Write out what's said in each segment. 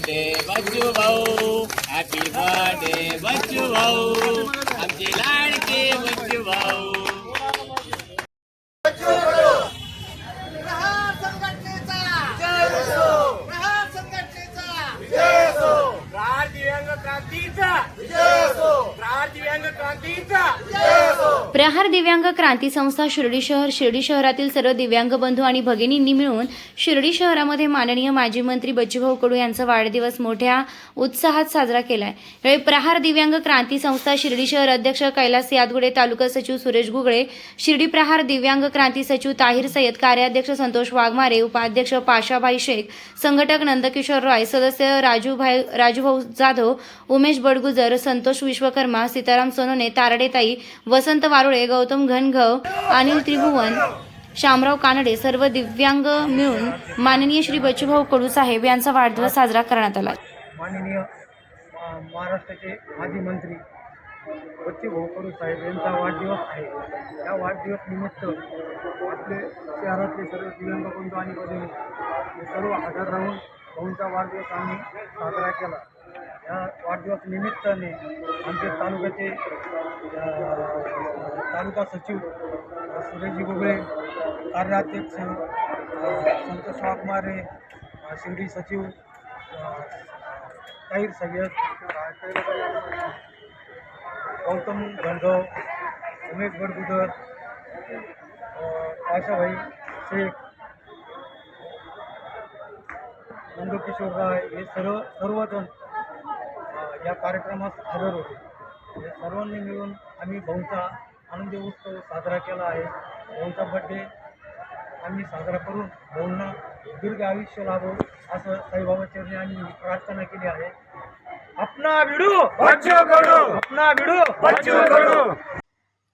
Birthday Bachchu भाऊ. Happy birthday Bachchu भाऊ. आमचे लाडके बच्चू भाऊ. प्रहार संघटनेचा प्रहार संघटनेचा प्रहार दिव्यांग क्रांतीचा प्रहार दिव्यांग क्रांती संस्था शिर्डी शहर शिर्डी शहरातील सर्व दिव्यांग बंधू आणि भगिनींनी मिळून शिर्डी शहरामध्ये माननीय माजी मंत्री बच्चूभाऊ कडू यांचा वाढदिवस मोठ्या उत्साहात साजरा केलाय. यावेळी प्रहार दिव्यांग क्रांती संस्था शिर्डी शहर अध्यक्ष कैलास यादगुडे तालुका सचिव सुरेश गुगळे शिर्डी प्रहार दिव्यांग क्रांती सचिव ताहिर सय्यद कार्याध्यक्ष संतोष वाघमारे उपाध्यक्ष पाशाभाई शेख संघटक नंदकिशोर रॉय सदस्य राजूभाई राजूभाऊ जाधव उमेश बडगुजर संतोष विश्वकर्मा सीताराम सोनोने तारडेताई वसंत वारुळे गौतम घनघव अनिल त्रिभुवन शामराव कानडे सर्व दिव्यांग मिळून माननीय श्री बच्चूभाऊ कडू साहेब यांचा वाढदिवस साजरा करण्यात आला. माननीय महाराष्ट्राचे माजी मंत्री बच्चूभाऊ कडू साहेब यांचा वाढदिवस आहे. या वाढदिवस निमित्त आपले शहरातले सर्व दिव्यांग बंधू आणि बहिणी हे सर्व हजर राहून भाऊंचा वाढदिवस आम्ही साजरा केला. या वाढदिवस निमित्ताने आमचे तालुक्याचे तालुका सचिव सुरेशजी गोगळे कार्याध्यक्ष संतोष वाघमारे शिर्डी सचिव ताईर ताहीर सय्यद गौतम गणगव उमेश बडगुदर आशाभाई शेख नंदकिशोर राय हे सर्व सर्वजण या कार्यक्रमास हजर होते. या सर्वांनी मिळून आम्ही भाऊंचा आनंदी उत्सव साजरा केला आहे. भाऊंचा बड्डे आम्ही साजरा करून भाऊंना दीर्घ आयुष्य लाभो असं साईबाबाचरणी आम्ही प्रार्थना केली आहे. अपना विडू अपना विडू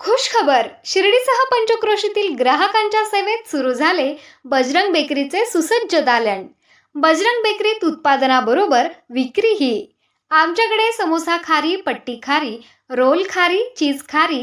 खुश खबर शिर्डीसह पंचक्रोशीतील ग्राहकांच्या सेवेत सुरू झाले बजरंग बेकरीचे सुसज्ज दालन. बजरंग बेकरीत उत्पादनाबरोबर विक्रीही. आमच्याकडे समोसा खारी पट्टी खारी रोल खारी चीज खारी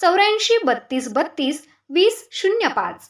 चौऱ्याऐंशी बत्तीस बत्तीस वीस शून्य पाच.